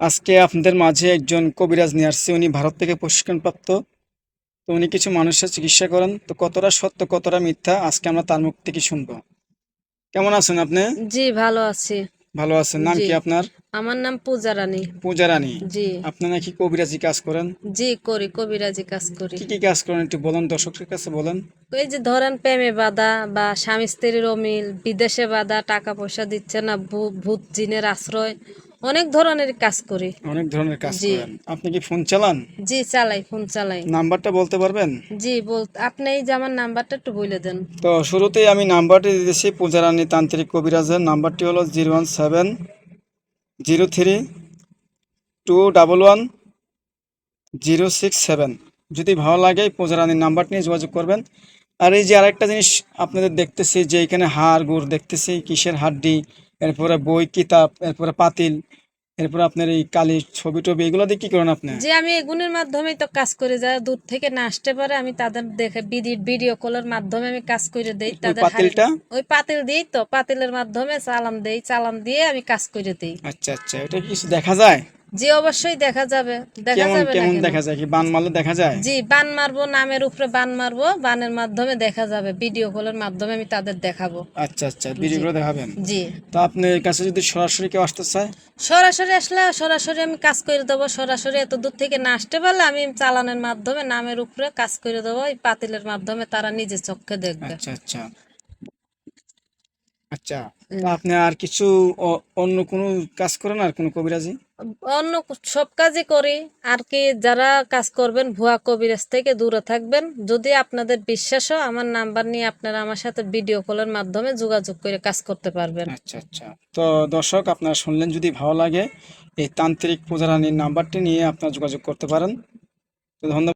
আজকে আপনাদের মাঝে একজন কবিরাজ নিয়ে আসছে। উনি ভারত থেকে প্রশিক্ষণপ্রাপ্ত। তো উনি কিছু মানুষের চিকিৎসা করেন। তো কতটা সত্য কতটা মিথ্যা আজকে আমরা তার মুখ থেকে শুনব। কেমন আছেন আপনি? জি ভালো আছি। ভালো আছেন। নাম কি আপনার? আমার নাম পূজা রানী। পূজা রানী জি। আপনি নাকি কবিরাজি কাজ করেন? জি করি কবিরাজি কাজ করি। কি কি কাজ করেন? একটু বলেন দর্শকের কাছে বলেন। এই যে ধরেন প্রেমে বাধা বা স্বামী স্ত্রীর অমিল বিদেশে বাধা টাকা পয়সা দিচ্ছে না ভূত জিনের আশ্রয়। অনেক ধরনের কাজ করি। অনেক ধরনের কাজ জি। করেন। আপনি কি ফোন চালান? জি চালাই ফোন চালাই। নাম্বারটা বলতে পারবেন? জি বল আপনি এই যে আমার নাম্বারটা একটু বলে দেন। তো শুরুতেই আমি নাম্বারটি দিয়েছি পূজারানী তান্ত্রিক কবিরাজের। নাম্বারটি হলো zero one seven zero three two double one zero six seven. যদি ভালো লাগে পূজারানীর নাম্বার নিয়ে যোগাযোগ করবেন। আর এই যে আরেকটা জিনিস আপনাদের দেখতেছি যে এখানে হাড় গুড় দেখতেছি কিসের হাড্ডি এরপরে বই কিতাব এরপরে পাতিল এরপরে আপনার এই কালি ছবি টবি এগুলো দিয়ে কি করেন আপনি? যে আমি এগুনের মাধ্যমে তো কাজ করে যারা দূর থেকে না আসতে পারে আমি তাদের দেখে ভিডিও কলের মাধ্যমে আমি কাজ করে দেই তাদের পাতিলটা? ওই পাতিল দিই তো পাতিলের মাধ্যমে চালান দেই চালান দিয়ে আমি কাজ করে দেই। আচ্ছা আচ্ছা এটা কি কিছু দেখা যায়? জি অবশ্যই দেখা যাবে। দেখা যাবে কেমন দেখা যায়? কি বান মারলে দেখা যায়? জি বান মারবো নামের উপরে বান মারবো বানের মাধ্যমে দেখা যাবে। ভিডিও কলের মাধ্যমে আমি তাদের দেখাবো। আচ্ছা আচ্ছা ভিডিওগুলো দেখাবেন? জি। তো আপনার কাছে যদি সরাসরি কেউ আসতে চায়? সরাসরি আসলে সরাসরি আমি কাজ করে দেবো। সরাসরি এত দূর থেকে না আসতে পারলে আমি চালানের মাধ্যমে নামের উপরে কাজ করে দেবো। এই পাতিলের মাধ্যমে তারা নিজে চোখে দেখবে। আচ্ছা আচ্ছা। আচ্ছা তো আপনি আর কিছু অন্য কোনো কাজ করেন আর কোনো কবিরাজি? অন্য সব কাজই করি। আর কি যারা কাজ করবেন, ভুয়া কবিরাজ থেকে দূরে থাকবেন। যদি আপনাদের বিশ্বাস বিশ্বাসও আমার নাম্বার নিয়ে আপনারা আমার সাথে ভিডিও কলের মাধ্যমে যোগাযোগ করে কাজ করতে পারবেন। আচ্ছা আচ্ছা। তো দর্শক, আপনারা শুনলেন যদি ভালো লাগে, এই তান্ত্রিক পূজারানীর নাম্বারটি নিয়ে আপনারা যোগাযোগ করতে পারেন। ধন্যবাদ।